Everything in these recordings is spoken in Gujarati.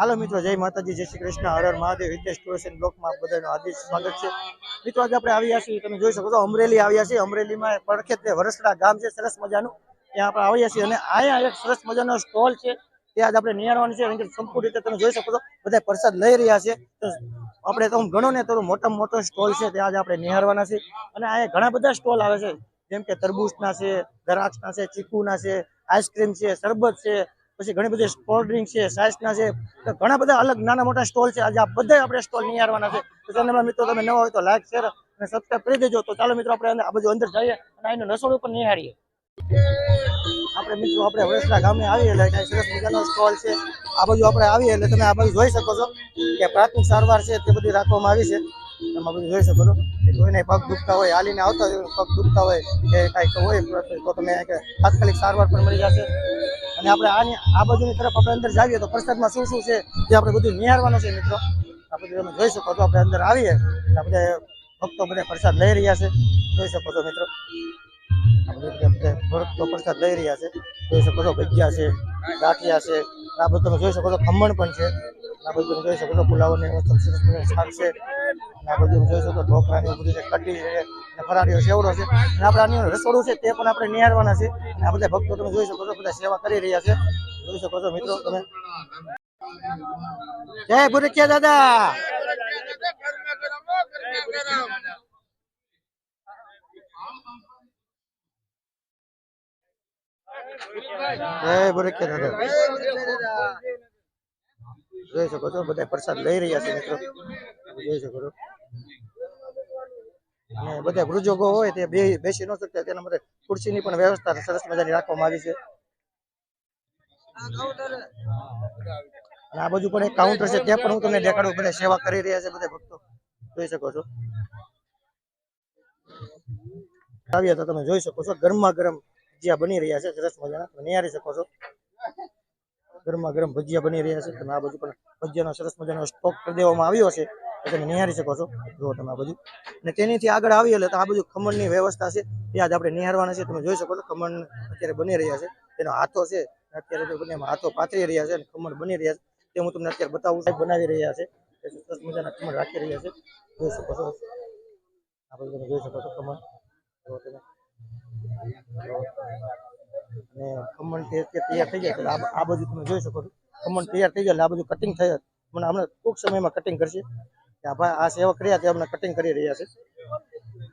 હાલો મિત્રો, જય માતાજી, જય શ્રી કૃષ્ણ. હર હર મહાદેવ, હિતેશ ટુર્સ એન્ડ બ્લોકમાં બધાનું હાર્દિક સ્વાગત છે. મિત્રો, આજે આપણે આવ્યા છીએ, તમે જોઈ શકો છો, અમરેલી આવ્યા છીએ. અમરેલીમાં પડખે તે વરસડા ગામ છે, સરસ મજાનું. ત્યાં આપણે આવ્યા છીએ અને અહીંયા એક સરસ મજાનો સ્ટોલ છે. ત્યાં આજે આપણે નિહાળવાનું છે સંપૂર્ણ રીતે તમે જોઈ શકો છો બધા પ્રસાદ લઈ રહ્યા છે. આપણે તો ગણો ને તો મોટા મોટો સ્ટોલ છે ત્યાં આજે આપણે નિહાળવાના છે અને અહીંયા ઘણા બધા સ્ટોલ આવે છે. જેમ કે તરબૂચના છે, દ્રાક્ષના છે, ચીકુના છે, આઈસ્ક્રીમ છે, શરબત છે પછી ઘણી બધી કોલ્ડ ડ્રિંક છે સાઇસના છે. ઘણા બધા અલગ નાના મોટા સ્ટોલ છે. આજે આ બધા આપણે સ્ટોલ નિહાળવાના છે. તો ચેનલમાં મિત્રો તમે નવા હોય તો લાઈક શેર અને સબસ્ક્રાઈબ કરી દેજો. તો ચાલો મિત્રો આપણે આ બધું અંદર જઈએ અને અહીંનું રસોડું પણ નિહાળીએ. આપણે મિત્રો આપણે વડસરા ગામે આવીએ એટલે કાંઈ સરસ મજાનો સ્ટોલ છે. આ બાજુ આપણે આવીએ એટલે તમે આ બાજુ જોઈ શકો છો કે પ્રાથમિક સારવાર છે તે બધી રાખવામાં આવી છે. તમે બધું જોઈ શકો છો કે કોઈને પગ દુખતા હોય, હાલીને આવતા હોય, પગ દુખતા હોય કે કાંઈક હોય તો તમે તાત્કાલિક સારવાર પણ મળી જશે. અને આપણે આની આ બાજુની તરફ આપણે અંદર જાવીએ તો પ્રસાદમાં શું શું છે તે આપણે બધું નિહાળવાનું છે મિત્રો. આ બધું તમે જોઈ શકો છો, આપણે અંદર આવીએ આપણે ભક્તો બધા પ્રસાદ લઈ રહ્યા છે. જોઈ શકો છો મિત્રો. ભક્તો પ્રસાદ લઈ રહ્યા છે. જોઈ શકો છો ભજીયા છે, ગાંઠિયા છે, આ બધું તમે જોઈ શકો છો, ખમણ પણ છે. આ બધું તમે જોઈ શકો છો, પુલાવને સરસ શાક છે. જોઈ શકો છો બધા પ્રસાદ લઈ રહ્યા છે મિત્રો. જોઈ શકો છો. અને બધા વૃજોગો હોય તે બે બેસી ન શકતા, તેના માટે ખુરશીની પણ વ્યવસ્થા સરસ મજાની રાખવામાં આવી છે. અને આ બાજુ પણ એક કાઉન્ટર છે, ત્યાં પણ હું તમને દેખાડું, બધા સેવા કરી રહ્યા છે, બધા ભક્તો. જોઈ શકો છો. આવ્યા તો તમે જોઈ શકો છો ગરમા ગરમ ભજીયા બની રહ્યા છે, સરસ મજાના. તમે નિહારી શકો છો. ગરમા ગરમ ભજીયા બની રહ્યા છે. તમે આ બાજુ પણ ભજીયાનો સરસ મજાનો સ્ટોક કરી દેવામાં આવ્યો છે. તમે નિહારી શકો છો. જુઓ તમે આ બધું અને તેનીથી આગળ આવી એટલે આ બધું ખમણની વ્યવસ્થા છે. ત્યાં જ આપણે નિહારવાના છે. તમે જોઈ શકો છો ખમણ અત્યારે બની રહ્યા છે. તેનો હાથો છે. અત્યારે તો બંને હાથો પાથરી રહ્યા છે અને ખમણ બની રહ્યા છે. તે હું તમને અત્યારે બતાવું સાહેબ બનાવી રહ્યા છે. સરસ મજાના ખમણ રાખી રહ્યા છે. જોઈ શકો છો. આ બધું તમે જોઈ શકો છો ખમણ. જુઓ તમે. અને ખમણ તૈયાર થઈ જાય. આ બધું તમે જોઈ શકો છો. ખમણ તૈયાર થઈ જાય આ બધું કટિંગ થઈ મને હમણાં ટૂંક સમયમાં કટિંગ કરશે. આ ભાઈ આ સેવક કર્યા તે અમને કટિંગ કરી રહ્યા છે.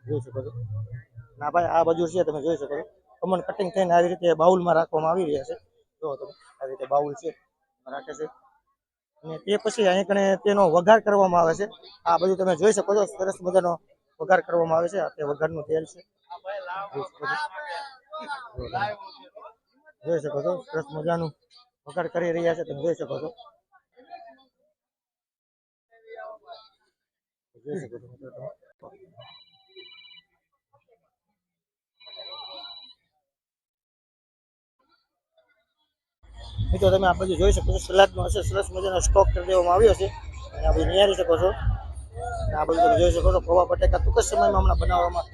જોઈ શકો છો. ના ભાઈ આ બાજુ છે, તમે જોઈ શકો છો. અમને કટિંગ થઈને આવી રીતે બાઉલમાં રાખવામાં આવી રહ્યા છે. જો તમે આવી રીતે બાઉલ છે રાખે છે. અને તે પછી અહીં કણે તેનો વઘાર કરવામાં આવે છે. આ બધું તમે જોઈ શકો છો, સરસ મજાનો વઘાર કરવામાં આવે છે. આ તે વઘારનું તેલ છો. જોઈ શકો છો, સરસ મજાનું વઘાર કરી રહ્યા છે, તમે જોઈ શકો છો. જોઈ શકો છો મિત્રો, તમે. આ બધું જોઈ શકો છો, સલાદનો હશે. સરસ મજાનો સ્ટોક કરી દેવામાં આવ્યો છે. અને આ બધું નિહાળી શકો છો. આ બધું તમે જોઈ શકો છો ખોવા બટેકા ટૂંક જ સમયમાં હમણાં બનાવવામાં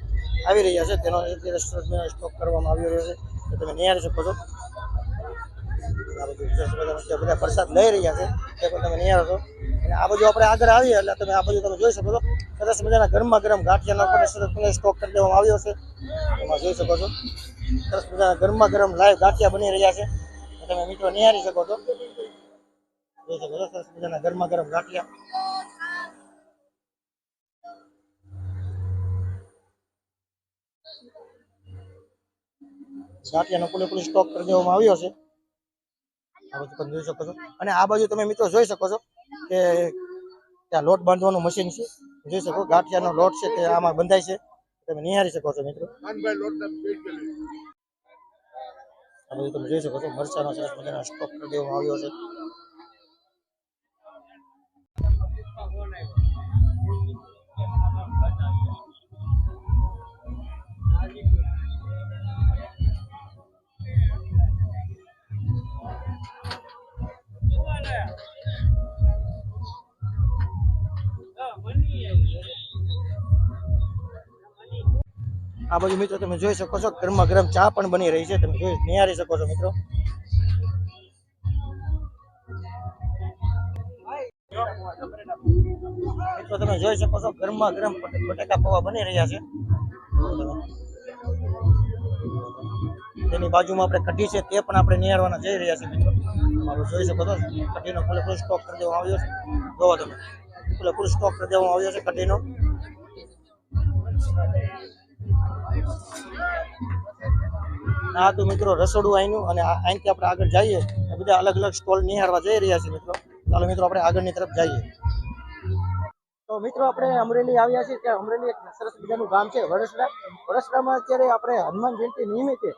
આવી રહ્યા છે. તેનો સરસ મજાનો સ્ટોક કરવામાં આવી રહ્યો છે. તો તમે નિહાળી શકો છો. આ બધું બધા પ્રસાદ લઈ રહ્યા છે, તે પણ તમે નિહાળો છો. અને આ બધું આપણે આગળ આવીએ એટલે તમે આ બધું તમે જોઈ શકો છો. સરસ મજાના ગરમા ગરમ ગાંઠિયાનો સ્ટોક કરી દેવામાં આવ્યો છે. એમાં જોઈ શકો છો. સરસ મજાના ગરમા ગરમ લાઈવ ગાંઠિયા બની રહ્યા છે. તમે મિત્રો નિહાળી શકો છો. જોઈ શકો છો, સરસ મજાના ગરમા ગરમ ગાંઠિયા. ગાંઠિયાનો પૂરેપૂરો સ્ટોક કરી દેવામાં આવ્યો છે. આ બધું તમે જોઈ શકો છો. અને આ બાજુ તમે મિત્રો જોઈ શકો છો. કે ત્યાં લોટ બાંધવાનું મશીન છે. જોઈ શકો ગાંઠિયાનો લોટ છે તે આમાં બંધાય છે. તમે નિહાળી શકો છો મિત્રો. આ બધું તમે જોઈ શકો છો મરચાનો સરસ મજાનો સ્ટોક કરી દેવામાં આવ્યો છે. આ બાજુ મિત્રો તમે જોઈ શકો છો ગરમા ગરમ ચા પણ બની રહી છે. તમે જોઈ નિહારી શકો છો મિત્રો. મિત્રો તમે જોઈ શકો છો ગરમા ગરમ બટેકા પૌવા બની રહ્યા છે. તેની બાજુમાં આપણે કઢી છે, તે પણ આપણે નિહાળવાના જઈ રહ્યા છીએ મિત્રો. તમારું જોઈ શકો છો, કઢીનો પૂરેપૂરો સ્ટોક કરી દેવામાં આવ્યો છે. જોવા તમે. પૂરેપૂરો સ્ટોક કરી દેવામાં આવ્યો છે કઢીનો. આ તો મિત્રો, રસોડું અહીંનું અને અહીંથી આપણે આગળ જઈએ. બધા અલગ અલગ સ્ટોલ નિહાળવા જઈ રહ્યા છીએ મિત્રો. ચાલો મિત્રો, આપણે આગળની તરફ જઈએ. તો મિત્રો, આપણે અમરેલી આવ્યા છીએ ત્યાં અમરેલી એક સરસ મજાનું ગામ છે વડસડા વડસડામાં અત્યારે આપણે હનુમાન જયંતિ નિમિત્તે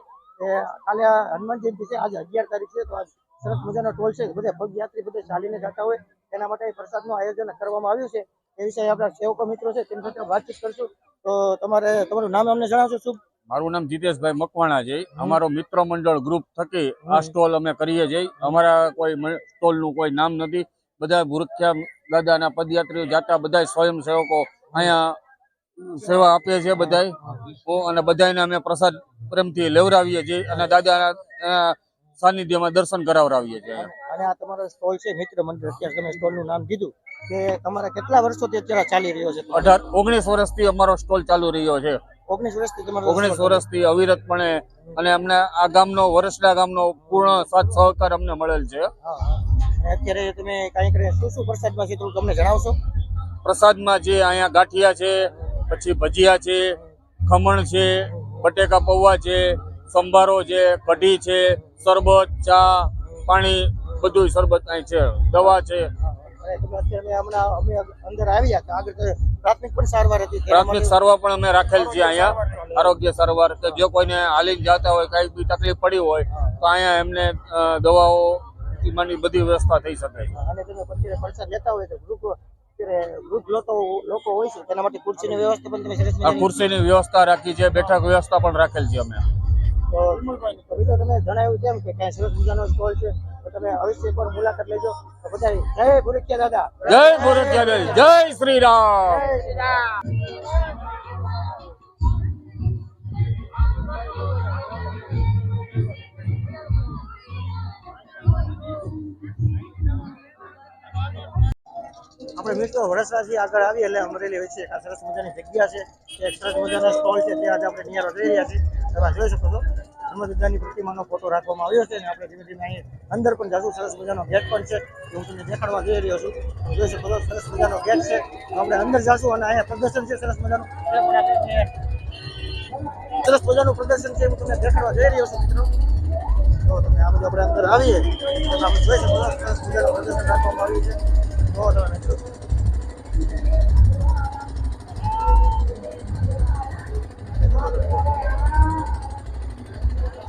કાલે હનુમાન જયંતિ છે, આજે અગિયાર તારીખ છે, તો આજ સરસ મજાનો ટોલ છે. બધા પગયાત્રી બધા ચાલીને જતા હોય. એના માટે પ્રસાદનું આયોજન કરવામાં આવ્યું છે. એ વિશે આપણા સેવકો મિત્રો છે તેની સાથે વાતચીત કરશું. તો તમારે તમારું નામ અમને જણાવશો શું? મારું નામ જીતેશભાઈ મકવાણા છે. અમારો મિત્ર મંડળ ગ્રુપ થકી આ સ્ટોલ અમે કરીએ છીએ. અમારા કોઈ સ્ટોલનું કોઈ નામ નથી. બધા ભૂરખ્યા દાદાના પદયાત્રીઓ જાતા બધા સ્વયંસેવકો અહીંયા સેવા આપીએ છીએ બધા અને બધાને અમે પ્રસાદ પ્રેમથી લેવડાવીએ છીએ. અને દાદાના સાનિધ્યમાં દર્શન કરાવડાવીએ છીએ અને આ તમારો સ્ટોલ છે મિત્ર મંદિર અત્યારે તમે સ્ટોલનું નામ કીધું કે તમારા કેટલા વર્ષોથી અત્યારે ચાલી રહ્યો છે? અઢાર ઓગણીસ વર્ષથી અમારો સ્ટોલ ચાલુ રહ્યો છે. ઓગણીસ વર્ષથી તમારો ઓગણીસ વર્ષથી અવિરતપણે અને અમને આ ગામનો વરસડા ગામનો પૂર્ણ સાથ સહકાર અમને મળેલ છે. અત્યારે તમે કાંઈ કરીને શું શું પ્રસાદમાં છે થોડું તમને જણાવશો? પ્રસાદમાં જે અહીંયા ગાંઠિયા છે પછી ભજીયા છે ખમણ છે બટેકા પૌવા છે સંભારો છે કઢી છે શરબત ચા પાણી બધું શરબત અહીં છે. દવા છે. પ્રાથમિક સારવાર પણ અમે રાખેલ છે અહીંયા. આરોગ્ય સારવાર કે જો કોઈને હાલીને જતા હોય કઈ બી તકલીફ પડી હોય તો અહીંયા એમને દવાઓ બધી વ્યવસ્થા થઈ શકે અને તમે અત્યારે પ્રસાદ લેતા હોય તો ગ્રુપ લોકો લોકો હોય છે. તેના માટે ખુરશીની વ્યવસ્થા પણ તમે સરસ આ મજાની- ખુરશીની વ્યવસ્થા રાખી છે બેઠક વ્યવસ્થા પણ રાખેલ છે અમે. તો બીજો તમે જણાવ્યું તેમ કે ક્યાંય સરસ મજાનો સ્ટોલ છે તો તમે અવશ્ય એકવાર મુલાકાત લેજો. તો બધા જય ગુરુખ્યા દાદા. જય ગુરુ જય શ્રી રામ. આપણે મિત્રો વડસરાથી આગળ આવીએ એટલે અમરેલી વચ્ચે એક આ સરસ મજાની જગ્યા છે એક સરસ મજાનો સ્ટોલ છે ત્યાં આજે આપણે નિયારો જઈ રહ્યા છીએ. તમે જોઈ શકો છો. હનુમાનદાદાની પ્રતિમાનો ફોટો રાખવામાં આવ્યો છે અને આપણે ધીમે ધીમે અહીં અંદર પણ જાશું સરસ મજાનો ગેટ પણ છે. હું તમને દેખાડવા જઈ રહ્યો છું. જોઈ શકો છો, સરસ મજાનો ગેટ છે. આપણે અંદર જાશું અને અહીંયા પ્રદર્શન છે, સરસ મજાનું. સરસ મજાનું પ્રદર્શન છે, હું તમને દેખાડવા જઈ રહ્યો છું, મિત્રો. તો તમે અંદર આવીએ. આપણે જોઈ શકો છો છે.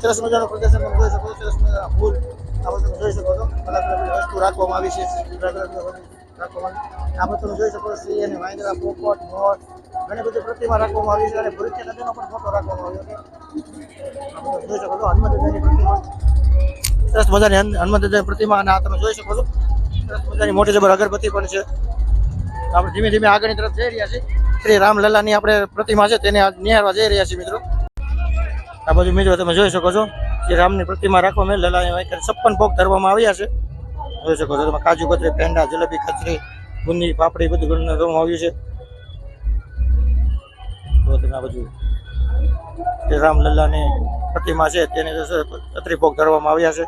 સરસ મજાનું પ્રદર્શન તમે જોઈ શકો સરસ મજાના ફૂલ આ બધું તમે જોઈ શકો છો. અલગ અલગ વસ્તુ રાખવામાં આવી છે અલગ રાખવામાં આવી. આ બધું તમે જોઈ શકો સિંહ અને વાંદરા, પોપટ, મોર, ઘણી બધી પ્રતિમા રાખવામાં આવી છે અને ભૂરખ્યા નદીનો પણ ફોટો રાખવામાં આવ્યો છે. જોઈ શકો છો, હનુમાન દાદાની પ્રતિમા. સરસ મજાની હન- હનુમાન દાદાની પ્રતિમા અને આ તમે જોઈ શકો છો. સરસ મજાની મોટી જબર અગરબત્તી પણ છે. આપણે ધીમે ધીમે આગળની તરફ જઈ રહ્યા છીએ. શ્રી રામલલ્લાની આપણે પ્રતિમા છે, તેને નિહાળવા જઈ રહ્યા છીએ મિત્રો. આ બધું મિત્રો તમે જોઈ શકો છો જે રામની પ્રતિમા રાખવામાં લલા છપ્પન ભોગ ધરવામાં આવ્યા છે. જોઈ શકો છો તમે કાજુ કતરી પેંડા જલેબી ખચરી બુંદી પાપડી, બધું ઘણું કરવામાં આવ્યું છે. બધું જે રામલલ્લાની પ્રતિમા છે તેને છત્રી ભોગ ધરવામાં આવ્યા છે.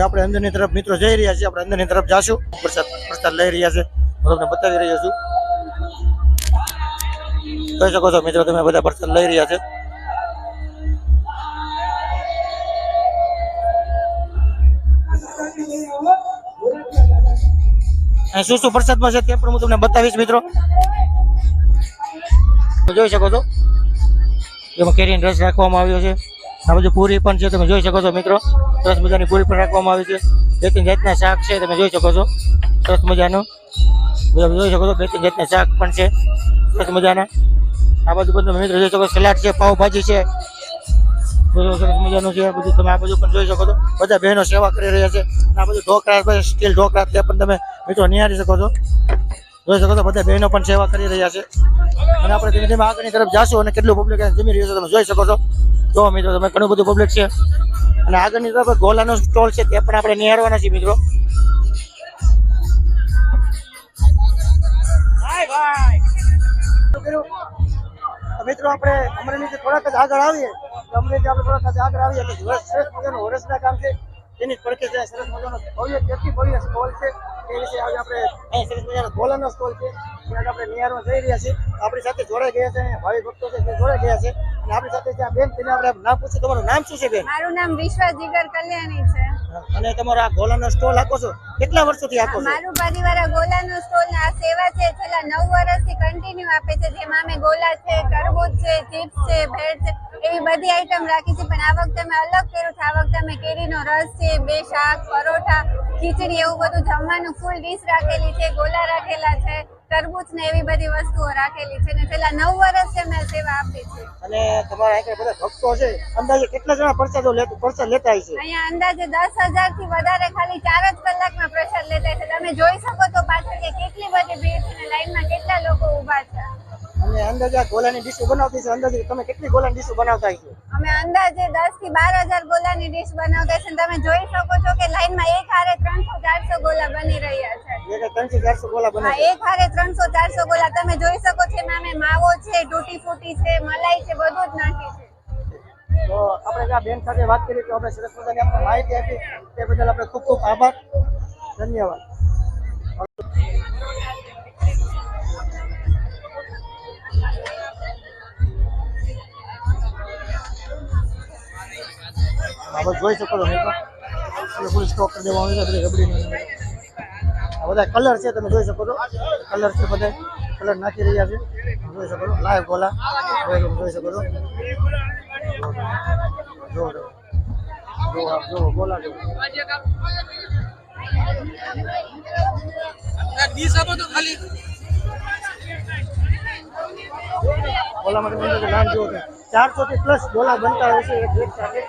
હવે આપણે અંદરની તરફ મિત્રો જઈ રહ્યા છીએ, આપણે અંદરની તરફ જાશું. પ્રસાદ પ્રસાદ લઈ રહ્યા છે. હું તમને બતાવી રહ્યો છું. કહી શકો છો મિત્રો, તમે બધા પ્રસાદ લઈ રહ્યા છે. શું શું પ્રસાદમાં છે તે પણ હું તમને બતાવીશ મિત્રો. જોઈ શકો છો. એમાં કેરીનો રસ રાખવામાં આવ્યો છે. આ બધું પૂરી પણ છે, તમે જોઈ શકો છો મિત્રો. સરસ મજાની પૂરી પણ રાખવામાં આવી છે. બે ત્રણ જાતના શાક છે, તમે જોઈ શકો છો. સરસ મજાનું. બધા જોઈ શકો છો બે ત્રણ જાતના શાક પણ છે. સરસ મજાના. આ બધું પણ તમે મિત્રો જોઈ શકો સલાડ છે, પાઉભાજી છે. બધું સરસ મજાનું છે. બધું તમે આ બધું પણ જોઈ શકો છો. બધા બહેનો સેવા કરી રહ્યા છે. આ બધું ઢોકળા, સ્ટીલ ઢોકળા, તે પણ તમે મિત્રો નિહાળી શકો છો. જોઈ શકો છો બધા બહેનો પણ સેવા કરી રહ્યા છે. અને આપણે ધીમે ધીમે આગળની તરફ જાશું અને કેટલું પબ્લિક જમી રહ્યું છે તમે જોઈ શકો છો. જો મિત્રો તમે ઘણું બધું પબ્લિક છે. અને આગળની તરફ ગોલાનો સ્ટોલ છે તે પણ આપણે નિહાળવાના છીએ મિત્રો? તો મિત્રો આપણે અમરેલી થોડાક જ આગળ આવીએ. અમરેલી આપણે થોડાક જ આગળ આવીએ. વરસ સરસ મજાનું વરસના કામ છે. તેની જ પડખે છે સરસ મજાનો ભવ્ય ભવ્ય સ્ટોલ છે. એ વિશે આજે આપણે અહીં સરસ મજાનો ગોલાનો સ્ટોલ છે. ત્યાં આપણે નિહાળવા જઈ રહ્યા છીએ. આપણી સાથે જોડાઈ ગયા છે ભાવિ ભક્તો છે તે જોડાઈ ગયા છે. અને આપણી સાથે ત્યાં બેન તેને આપણે નામ પૂછ્યું તમારું નામ શું છે બેન? મારું નામ વિશ્વા જીગર કલ્યાણી છે. અને તમારો આ ગોલાનો સ્ટોલ આપો છો? કેટલા વર્ષોથી આપો છો? મારું પરિવાર આ ગોલાનો સ્ટોલ આ સેવા છે. છેલ્લા નવ વર્ષથી કન્ટિન્યુ આપે છે. જેમાં અમે ગોલા છે તરબૂચ છે ચિપ્સ છે ભેળ છે એવી બધી આઈટમ રાખી છે. પણ આ વખતે અમે અલગ કર્યું છે. આ વખતે અમે કેરીનો રસ છે બે શાક પરોઠા ખીચડી એવું બધું જમવાનું ફૂલ ડીશ રાખેલી છે ગોલા રાખેલા છે તરબૂચ ને એવી બધી વસ્તુઓ રાખેલી છે ને છેલ્લા નવ વર્ષથી છે મેં સેવા આપી છે. અને તમારા અહીંયા બધા ભક્તો છે? અંદાજે કેટલા જણા પ્રસાદો લેતા પ્રસાદ લેતા છે? અહીંયા અંદાજે દસ હજારથી વધારે ખાલી ચાર જ કલાકમાં પ્રસાદ લેતા છે. તમે જોઈ શકો તો પાછળ કે કેટલી બધી ભીડ છે અને લાઈનમાં કેટલા લોકો ઊભા છે. અને અંદાજે ગોલાની ડીશ બનાવતી છે અંદાજે તમે કેટલી ગોલાની ડીશ બનાવતા છો અમે અંદાજે 10 થી બાર હજાર ગોલાની ડીશ બનાવતા છે તમે જોઈ શકો છો કે લાઈનમાં એક હારે ત્રણસો ચારસો ગોલા બની રહ્યા છે. એટલે 300 400 ગોલા બને હા એક હારે ત્રણસો ચારસો ગોલા. તમે જોઈ શકો છો એમાં અમે માવો છે તૂટી ફૂટી છે મલાઈ છે બધું જ નાખી છે. તો આપણે જે બેન સાથે વાત કરી તો આપણે સરસ મજાની આપણે માહિતી આપી. તે બદલ આપણે ખૂબ ખૂબ આભાર. ધન્યવાદ. આપણે જોઈ શકો છો ફૂલ સ્ટોક કરી આવે છે બધી રબડીનો બધા કલર છે, તમે જોઈ શકો છો. કલર છે બધા. કલર નાખી રહ્યા છે. જોઈ શકો છો. લાઈવ ગોલા. જોઈ શકો છો. જો જો. જો ગોલામાં તમે અંદર નામ જુઓ ચારસો થી પ્લસ ગોલા બનતા હોય છે એક સાથે.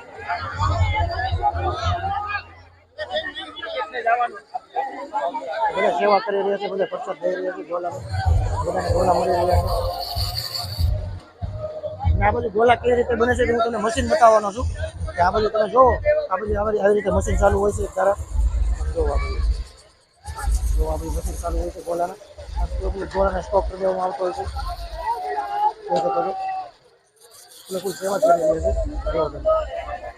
બધા સેવા કરી રહ્યા છે બધા પ્રસાદ થઈ રહ્યા છે ગોલામાં બધાને ગોલા મળી રહ્યા છે. અને આ બધું ગોલા કેવી રીતે બને છે હું તમને મશીન બતાવવાનો છું. કે આ બધું તમે જોવો આ બધી આવી રીતે મશીન ચાલુ હોય છે તારા જોવા આ બધું મશીન ચાલુ હોય છે ગોલાના. ગોલાને સ્ટોક કરી દેવામાં આવતો હોય છે. જોઈ શકો છો સેવા કરી રહ્યા છે. જોવો.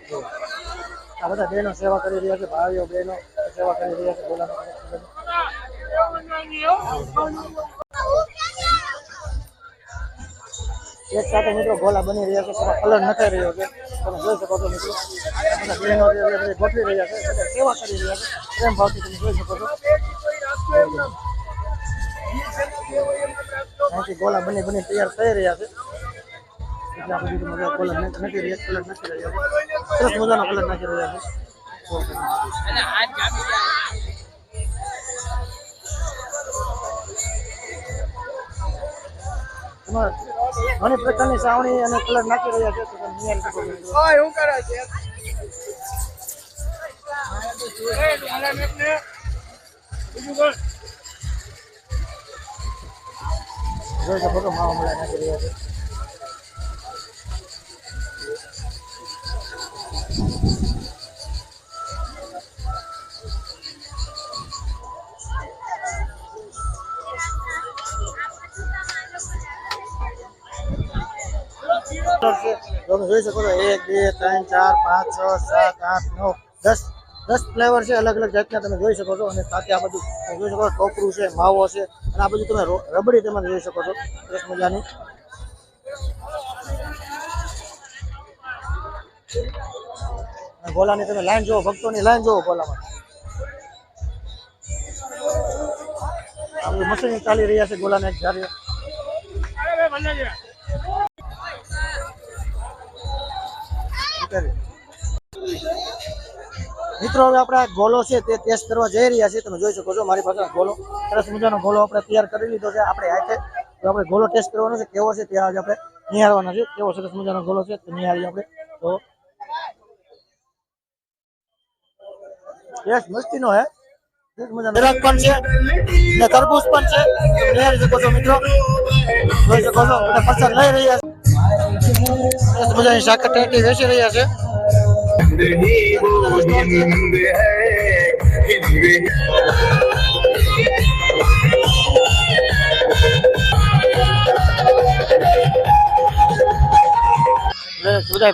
આ બધા બહેનો સેવા કરી રહ્યા છે, ભાઈઓ બહેનો સેવા કરી રહ્યા છે ગોલાનો એક સાથે મિત્રો ગોલા બની રહ્યા છે તેમાં કલર નખાઈ રહ્યો છે. તમે જોઈ શકો છો મિત્રો બધા બહેનો ગોઠવી રહ્યા છે, બધા સેવા કરી રહ્યા છે. પ્રેમ ભાવથી તમે જોઈ શકો છો. અહીંથી ગોલા બની બની તૈયાર થઈ રહ્યા છે. એટલે આપણે બીજું મજા કલર નાખી રહ્યા કલર નાખી રહ્યા સરસ મજાનો કલર નાખી રહ્યા છે. ઘણી પ્રકારની સાવણી અને કલર નાખી રહ્યા છે તો છો. જોઈ શકો માવા મળે નાખી રહ્યા છે. છે. તમે જોઈ શકો છો, એક, બે, ત્રણ, ચાર, પાંચ, છ, સાત, આઠ, નવ, દસ દસ ફ્લેવર છે અલગ અલગ જાતના તમે જોઈ શકો છો. અને સાથે આ બધું જોઈ શકો છો, ટોપરું છે, માવો છે, અને આ બધું તમે રબડી તમે જોઈ શકો છો. સરસ મજાની. ગોલાની તમે લાઈન જુઓ, ભક્તોની લાઈન જુઓ ગોલામાં. આ બધું મશીન ચાલી રહ્યા છે ગોલાને એક કરી મિત્રો હવે આપણે ગોલો છે તે ટેસ્ટ કરવા જઈ રહ્યા છીએ તમે જોઈ શકો છો મારી પાસે ગોલો સરસ મજાનો ગોલો આપણે તૈયાર કરી લીધો છે આપણે હાથે તો આપણે ગોલો ટેસ્ટ કરવાનો છે કેવો છે તે આજે આપણે નિહાળવાનો છે કેવો સરસ મજાનો ગોલો છે નિહાળીએ આપણે તો ટેસ્ટ મસ્તીનો હે નિરક પણ છે ને તરબૂચ પણ છે નિહાળી શકો છો મિત્રો જોઈ શકો છો અને ફસલ લઈ રહ્યા છે સરસ મજાની સાકર ટેટી વેચી રહ્યા છે. બધા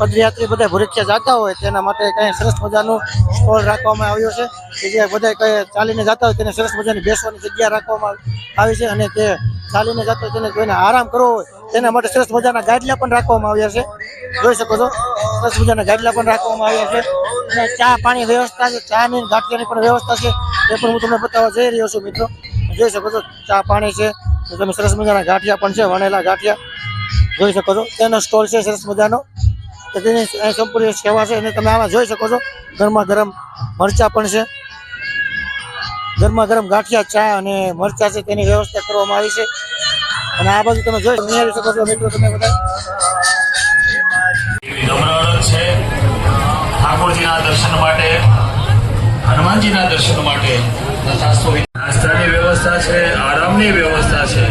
પદયાત્રી બધા ભૂરખિયા જતા હોય તેના માટે કઈ સરસ મજાનું સ્ટોલ રાખવામાં આવ્યો છે. કે જે બધા કઈ ચાલીને જતા હોય તેને સરસ મજાની બેસવાની જગ્યા રાખવામાં આવી છે અને તે ચાલીને જતો તેને કોઈને આરામ કરવો હોય, તેના માટે સરસ મજાના ગાડલા પણ રાખવામાં આવ્યા છે. જોઈ શકો છો, સરસ મજાના ગાડલા પણ રાખવામાં આવ્યા છે. અને ચા પાણી વ્યવસ્થા છે, ચા ની ગાંઠિયાની પણ વ્યવસ્થા છે, એ પણ હું તમને બતાવવા જઈ રહ્યો છું મિત્રો. જોઈ શકો છો, ચા પાણી છે તમે સરસ મજાના ગાંઠિયા પણ છે, વણેલા ગાંઠિયા. જોઈ શકો છો, તેનો સ્ટોલ છે, સરસ મજાનો. તેની સંપૂર્ણ સેવા છે, અને તમે આમાં જોઈ શકો છો, ગરમા ગરમ મરચા પણ છે. ગરમા ગરમ ગાંઠિયા, ચા અને મરચા છે તેની વ્યવસ્થા કરવામાં આવી છે. અને આ બાજુ તમે જોઈ નિહાળી શકો છો મિત્રો તમે બધા. છે ઠાકોરજીના દર્શન માટે, હનુમાનજીના દર્શન માટે નાસ્તાની વ્યવસ્થા છે, આરામની વ્યવસ્થા છે.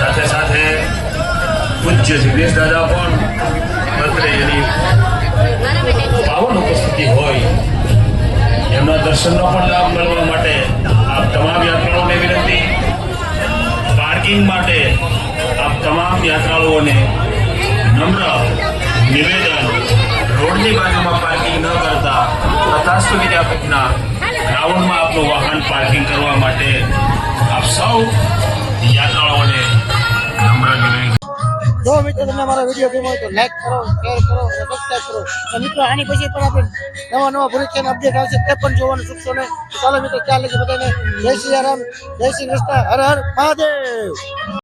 સાથે સાથે પૂજ્ય જિગ્નેશ દાદા પણ અત્રે એની ઉપસ્થિતિ હોય. એમના દર્શનનો પણ લાભ મળવા માટે આપ તમામ યાત્રાળુઓને વિનંતી. પાર્કિંગ માટે આપ તમામ યાત્રાળુઓને નમ્ર નિવેદન. રોડની બાજુમાં પાર્કિંગ ન કરતા તથાસ્તુ વિદ્યાપીઠના ગ્રાઉન્ડમાં આપનું વાહન પાર્કિંગ કરવા માટે આપ સૌ જો મિત્રો તમને અમારો વીડિયો ગમ્યો હોય તો લાઈક કરો શેર કરો સબસ્ક્રાઈબ કરો. તો મિત્રો, આની પછી પણ આપણે નવા નવા ભૂરિખ્યાના અપડેટ આવશે તે પણ જોવાનું ચૂકશો નહીં. ચાલો મિત્રો ચાલે છે બધાને જય શ્રી રામ, જય શ્રી કૃષ્ણ, હર હર મહાદેવ.